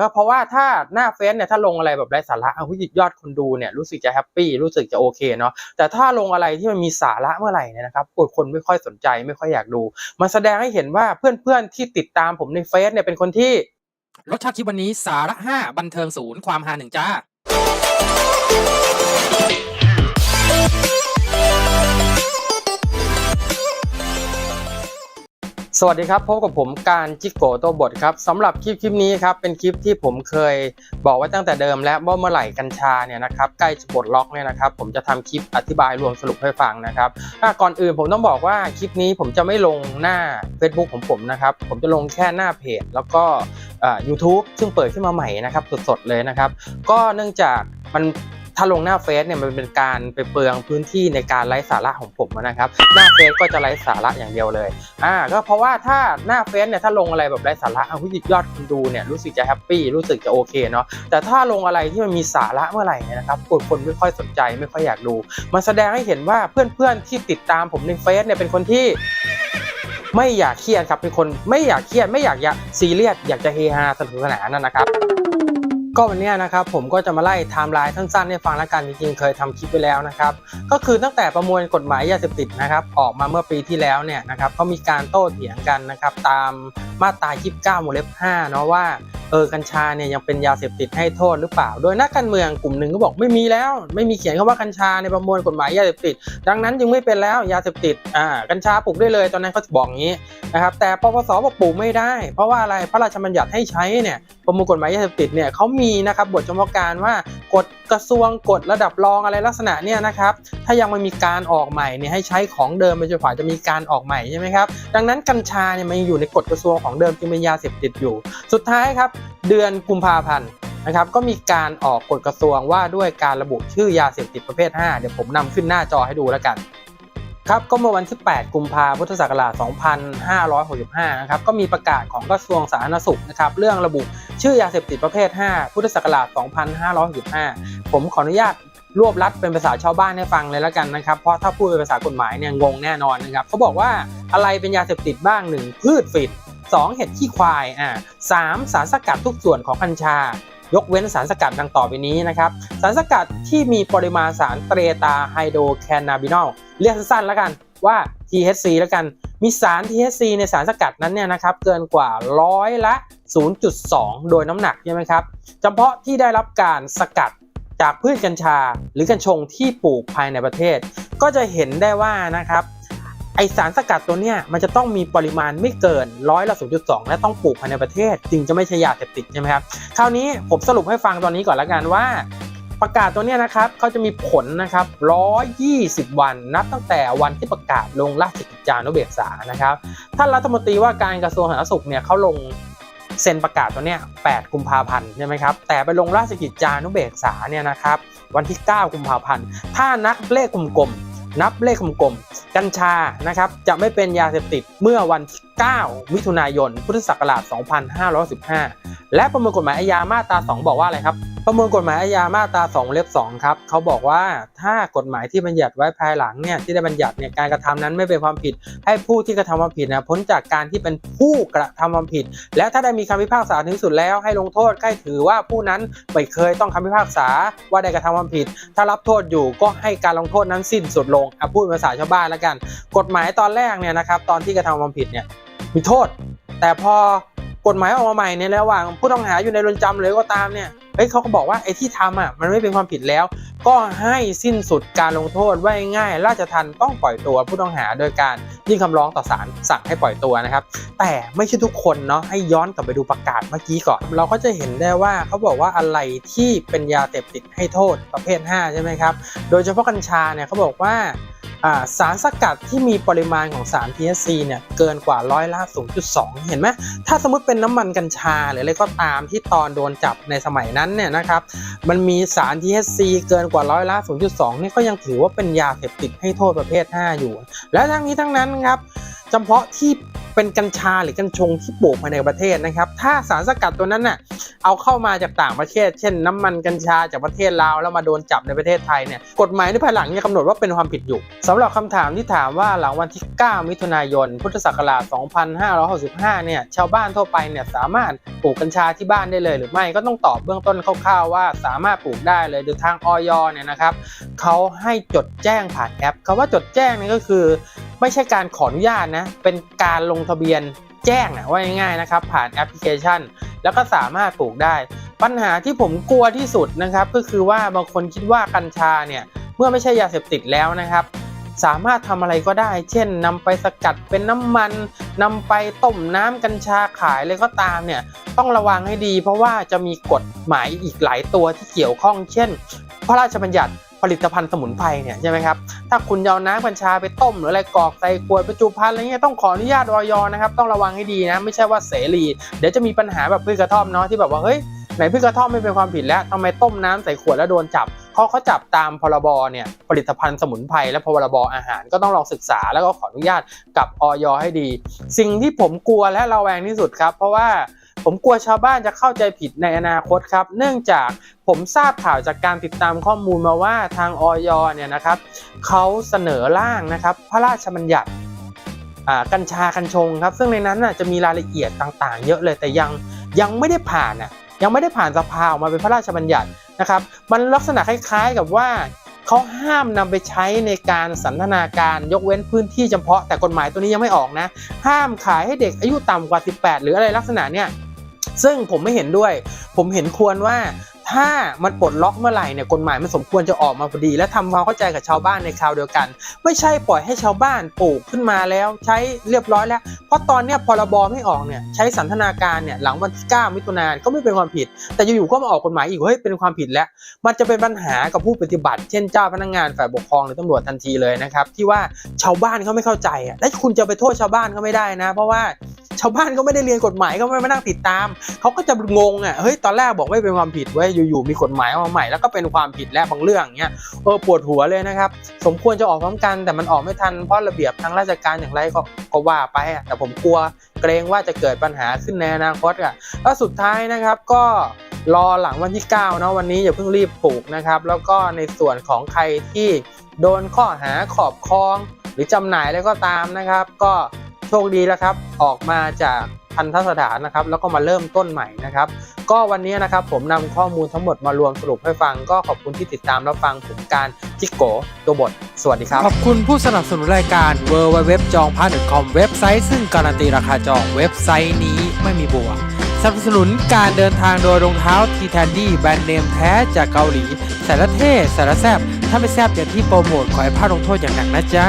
ก็เพราะว่าถ้าหน้าเฟซเนี่ยถ้าลงอะไรแบบไร้สาระเอาผู้ยอดคนดูเนี่ยรู้สึกจะแฮปปี้รู้สึกจะโอเคเนาะแต่ถ้าลงอะไรที่มันมีสาระเมื่อไหร่เนี่ยนะครับคนไม่ค่อยสนใจไม่ค่อยอยากดู มันแสดงให้เห็นว่าเพื่อนๆที่ติดตามผมในเฟซเนี่ยเป็นคนที่รสชาติคลิปวันนี้สาระ5บันเทิงศูนย์ความฮาหนึ่งจ้า สวัสดีครับพบกับผมการจิโกโตวบทครับสำหรับคลิปคลิปนี้ครับเป็นคลิปที่ผมเคยบอกไว้ตั้งแต่เดิม แล้วว่าเมื่อไหร่กัญชาเนี่ยนะครับใกล้จะปลดล็อกเนี่ยนะครับผมจะทำคลิปอธิบายรวมสรุปให้ฟังนะครับก่อนอื่นผมต้องบอกว่าคลิปนี้ผมจะไม่ลงหน้า Facebook ของผมนะครับผมจะลงแค่หน้าเพจ แล้วก็อ่า YouTube ซึ่งเปิดขึ้นมาใหม่นะครับสดๆเลยนะครับก็เนื่องจากมัน ถ้าลงหน้าเฟซเนี่ยมันเป็นการไปเปลืองพื้นที่ในการไร้สาระของผมนะครับ หน้าเฟซก็จะไร้สาระอย่างเดียวเลยอ่าก็เพราะว่าถ้าหน้าเฟซเนี่ยถ้าลงอะไรแบบไร้สาระเอาผู้ยอดคนดูเนี่ยรู้สึกจะแฮปปี้รู้สึกจะโอเคเนาะแต่ถ้าลงอะไรที่มันมีสาระเมื่อไหร่เนี่ยนะครับคนคนไม่ค่อยสนใจไม่ค่อยอยากดู มันแสดงให้เห็นว่าเพื่อนๆที่ติดตามผมในเฟซเนี่ยเป็นคนที่ไม่อยากเครียดครับเป็นคนไม่อยากเครียดไม่อยากอยากซีเรียสอยากจะเฮฮาสนุกสนานนั่นนะครับ ก็วันนี้นะครับผมก็จะมาไล่ไทม์ไลน์สั้นๆให้ฟังแล้วกันจริงๆ เคยทำคลิปไปแล้วนะครับก็คือตั้งแต่ประมวลกฎหมายยาเสพติดนะครับออกมาเมื่อปีที่แล้วเนี่ยนะครับก็มีการโต้เถียงกันนะครับตามมาตรา 29วงเล็บ5เนาะว่า เออกัญชาเนี่ยยังเป็นยาเสพติดให้โทษหรือเปล่า โดยนักการเมืองกลุ่มหนึ่งก็บอกไม่มีแล้ว ไม่มีเขียนคำว่ากัญชาในประมวลกฎหมายยาเสพติด ดังนั้นจึงไม่เป็นแล้วยาเสพติดอ่ากัญชาปลูกได้เลยตอนนั้นเขาบอกอย่างนี้นะครับแต่ปปสบอกปลูกไม่ได้ เพราะว่าอะไรพระราชบัญญัติให้ใช้เนี่ยประมวลกฎหมายยาเสพติดเนี่ยเขามีนะครับบทเฉพาะการว่ากฎกระทรวงกฎระดับรองอะไรลักษณะเนี่ยนะครับถ้ายังไม่มีการออกใหม่เนี่ยให้ใช้ของเดิมไปจนกว่าจะมีการออกใหม่ใช่ไหมครับดังนั้นกัญชาเนี่ยมันยังอยู่ในกฎกระทรวงของเดิมจึงเป็นยาเสพติดอยู่ สุดท้ายครับเดือนกุมภาพันธ์นะครับ ก็มีการออกกฎกระทรวงว่าด้วยการระบุชื่อยาเสพติดประเภท 5 เดี๋ยวผมนำขึ้นหน้าจอให้ดูแล้วกัน ครับก็เมื่อวันที่ 8 กุมภาพันธ์พุทธศักราช 2565 นะครับ ก็มีประกาศของกระทรวงสาธารณสุขนะครับ เรื่องระบุชื่อยาเสพติดประเภท 5 พุทธศักราช 2565 ผมขออนุญาตรวบรัดเป็นภาษาชาวบ้านให้ฟังเลยแล้วกันนะครับ เพราะถ้าพูดเป็นภาษากฎหมายเนี่ยงงแน่นอนนะครับเขาบอกว่าอะไรเป็นยาเสพติดบ้าง 1 พืชฝิ่น 2 เห็ดขี้ควายอ่าสามสารสกัดทุกส่วนของกัญชายกเว้นสารสกัดดังต่อไปนี้นะครับสารสกัดที่มีปริมาณสารเตรตาไฮโดรแคนนาบินอลเรียกสั้นๆแล้วกันว่า THC แล้วกันมีสาร THC ในสารสกัดนั้นเนี่ยนะครับเกินกว่าร้อยละ 0.2 โดยน้ำหนักใช่ไหมครับเฉพาะที่ได้รับการสกัดจากพืชกัญชา หรือกัญชงที่ปลูกภายในประเทศ ก็จะเห็นได้ว่านะครับ ไอสารสกัดตัวเนี้ยมันจะต้องมีปริมาณไม่เกินร้อยละ0.2 และต้องปลูกภายในประเทศ จึงจะไม่ใช่ยาเสพติดใช่ไหมครับคราวนี้ผมสรุปให้ฟังตอนนี้ก่อนละกันว่าประกาศตัวนี้นะครับเขาจะมีผลนะครับ 120 วันนับตั้งแต่วันที่ประกาศลงราชกิจจานุเบกษานะครับ ท่านรัฐมนตรีว่าการกระทรวงสาธารณสุขเนี่ยเขาลงเซ็นประกาศตัวเนี้ย8กุมภาพันธ์ใช่ไหมครับ แต่ไปลงราชกิจจานุเบกษาเนี่ยนะครับ วันที่ 9 กุมภาพันธ์ ถ้านับเลขกลมๆ นับเลขกลมๆกัญชานะครับจะไม่เป็นยาเสพติดเมื่อวันที่ 9 มิถุนายน พุทธศักราช 2515 และประมวลกฎหมายอาญามาตรา 2 บอกว่าอะไรครับ ประมวลกฎหมายอาญามาตรา2เล็บ2ครับเขาบอกว่าถ้ากฎหมายที่บัญญัติไว้ภายหลังเนี่ยที่ได้บัญญัติเนี่ยการกระทำนั้นไม่เป็นความผิด ให้ผู้ที่กระทำความผิดนะพ้นจากการที่เป็นผู้กระทำความผิด และถ้าได้มีคำพิพากษาถึงสุดแล้ว ให้ลงโทษให้ถือว่าผู้นั้นไม่เคยต้องคำพิพากษาว่าได้กระทำความผิด ถ้ารับโทษอยู่ก็ให้การลงโทษนั้นสิ้นสุดลงอะพูดภาษาชาวบ้านแล้วกัน กฎหมายตอนแรกเนี่ยนะครับตอนที่กระทำความผิดเนี่ยมีโทษ แต่พอกฎหมายออกมาใหม่เนี่ยระหว่างผู้ต้องหาอยู่ในเรือนจำเลยก็ตามเนี่ย เฮ้ยเขาก็บอกว่าไอ้ที่ทำอะมันไม่เป็นความผิดแล้ว ก็ให้สิ้นสุดการลงโทษไว้ง่าย ราชทันต้องปล่อยตัวผู้ต้องหาโดยการยื่นคำร้องต่อศาลสั่งให้ปล่อยตัวนะครับ แต่ไม่ใช่ทุกคนเนาะให้ย้อนกลับไปดูประกาศเมื่อกี้ก่อน เราก็จะเห็นได้ว่าเขาบอกว่าอะไรที่เป็นยาเสพติดให้โทษประเภท 5 ใช่ไหมครับ โดยเฉพาะกัญชาเนี่ยเขาบอกว่าอ่า สารสกัดที่มีปริมาณของสาร THC เนี่ยเกินกว่าร้อยละ 0.2 เห็นไหมถ้าสมมติเป็นน้ำมันกัญชาหรืออะไรก็ตามที่ตอนโดนจับในสมัยนั้นเนี่ยนะครับมันมีสาร THC เกินกว่าร้อยละ 0.2เนี่ยก็ยังถือว่าเป็นยาเสพติดให้โทษประเภท 5 อยู่ และทั้งนี้ทั้งนั้นครับเฉพาะที่ เป็นกัญชาหรือกัญชงที่ปลูกภายในประเทศนะครับ ถ้าสารสกัดตัวนั้นน่ะเอาเข้ามาจากต่างประเทศ เช่น น้ำมันกัญชาจากประเทศลาวแล้วมาโดนจับในประเทศไทยเนี่ยกฎหมายในภายหลังเนี่ยกำหนดว่าเป็นความผิดอยู่สำหรับคำถามที่ถามว่าหลังวันที่ 9 มิถุนายน พุทธศักราช 2565 เนี่ยชาวบ้านทั่วไปเนี่ยสามารถปลูกกัญชาที่บ้านได้เลยหรือไม่ก็ต้องตอบเบื้องต้นคร่าวๆว่าสามารถปลูกได้เลยโดยทางออยเนี่ยนะครับเขาให้จดแจ้งผ่านแอปคำว่าจดแจ้งนี่ก็คือ ไม่ใช่การขออนุญาตนะ เป็นการลงทะเบียนแจ้งอะว่าง่ายๆนะครับ ผ่านแอปพลิเคชัน แล้วก็สามารถปลูกได้ ปัญหาที่ผมกลัวที่สุดนะครับ ก็คือว่าบางคนคิดว่ากัญชาเนี่ยเมื่อไม่ใช่ยาเสพติดแล้วนะครับ สามารถทำอะไรก็ได้ เช่นนำไปสกัดเป็นน้ำมันนำไปต้มน้ำกัญชาขายเลยก็ตามเนี่ยต้องระวังให้ดี เพราะว่าจะมีกฎหมายอีกหลายตัวที่เกี่ยวข้อง เช่น พระราชบัญญัติ ผลิตภัณฑ์สมุนไพรเนี่ยใช่ไหมครับถ้าคุณเอาน้ำกัญชาไปต้ม หรืออะไรกรอกใส่ขวดบรรจุภัณฑ์อะไรเงี้ยต้องขออนุญาตออยนะครับต้องระวังให้ดีนะไม่ใช่ว่าเสรีเดี๋ยวจะมีปัญหาแบบพืชกระท่อมเนาะที่แบบว่าเฮ้ยไหนพืชกระท่อมไม่เป็นความผิดแล้วทำไมต้มน้ำใส่ขวดแล้วโดนจับเขาเขาจับตามพรบเนี่ยผลิตภัณฑ์สมุนไพรและพรบอาหารก็ต้องลองศึกษาแล้วก็ขออนุญาตกับออยให้ดี สิ่งที่ผมกลัวและระแวงที่สุดครับ เพราะว่า ผมกลัวชาวบ้านจะเข้าใจผิดในอนาคตครับ เนื่องจากผมทราบข่าวจากการติดตามข้อมูลมาว่าทางออยเนี่ยนะครับเขาเสนอร่างนะครับ พระราชบัญญัติอ่ากัญชากัญชงครับ ซึ่งในนั้นน่ะจะมีรายละเอียดต่าง ๆ เยอะเลยแต่ยังยังไม่ได้ผ่านอะยังไม่ได้ผ่านสภาออกมาเป็นพระราชบัญญัตินะครับ มันลักษณะคล้าย ๆ กับว่าเขาห้ามนำไปใช้ในการสันทนาการยกเว้นพื้นที่เฉพาะแต่กฎหมายตัวนี้ยังไม่ออกนะ ห้ามขายให้เด็กอายุต่ำกว่า 18 หรืออะไรลักษณะเนี้ย ซึ่งผมไม่เห็นด้วย ผมเห็นควรว่าถ้ามันปลดล็อกเมื่อไหร่เนี่ยกฎหมายมันสมควรจะออกมาพอดี และทำความเข้าใจกับชาวบ้านในคราวเดียวกัน ไม่ใช่ปล่อยให้ชาวบ้านปลูกขึ้นมาแล้ว ใช้เรียบร้อยแล้ว เพราะตอนเนี้ยพรบไม่ออกเนี่ยใช้สันทนาการเนี่ยหลังวันที่9มิถุนายนก็ไม่เป็นความผิด แต่อยู่ๆก็มาออกกฎหมายอีกว่าเฮ้ยเป็นความผิดแล้ว มันจะเป็นปัญหากับผู้ปฏิบัติ เช่นเจ้าพนักงานฝ่ายปกครองหรือตำรวจทันทีเลยนะครับที่ว่าชาวบ้านเขาไม่เข้าใจอะและคุณจะไปโทษชาวบ้านเขาไม่ได้นะ เพราะว่า ชาวบ้านก็ไม่ได้เรียนกฎหมายก็ไม่มานั่งติดตามเขาก็จะงงอะเฮ้ยตอนแรกบอกไม่เป็นความผิดเว้อยู่ๆมีกฎหมายออกมาใหม่แล้วก็เป็นความผิดแล้วบางเรื่องเงี้ยเออปวดหัวเลยนะครับสมควรจะออกพร้อมกัน แต่มันออกไม่ทันเพราะระเบียบทางราชการอย่างไรก็ก็ว่าไปอะแต่ผมกลัวเกรงว่าจะเกิดปัญหาขึ้นในอนาคตอะแล้วสุดท้ายนะครับก็รอหลังวันที่9เนาะวันนี้อย่าเพิ่งรีบปลูกนะครับแล้วก็ในส่วนของใครที่โดนข้อหาขอบครอง หรือจำหน่ายอะไรก็ตามนะครับ ก็ โชคดีแล้วครับ ออกมาจากทันทสถานนะครับ แล้วก็มาเริ่มต้นใหม่นะครับ ก็วันนี้นะครับผมนำข้อมูลทั้งหมดมารวมสรุปให้ฟัง ก็ขอบคุณที่ติดตามรับฟังผมการจิกโกตัวบท สวัสดีครับ ขอบคุณผู้สนับสนุนรายการ w w w จองพาร์ทคอมเว็บไซต์ซึ่งการันตีราคาจองเว็บไซต์นี้ไม่มีบวกสนับสนุนการเดินทางโดยรองเท้าทีแทนดี้แบรนด์เนมแท้จากเกาหลีแต่ละเท่แต่ละแซบถ้าไม่แซบอย่างที่โปรโมทขอให้พลาดลงโทษอย่างหนักนะจ๊ะ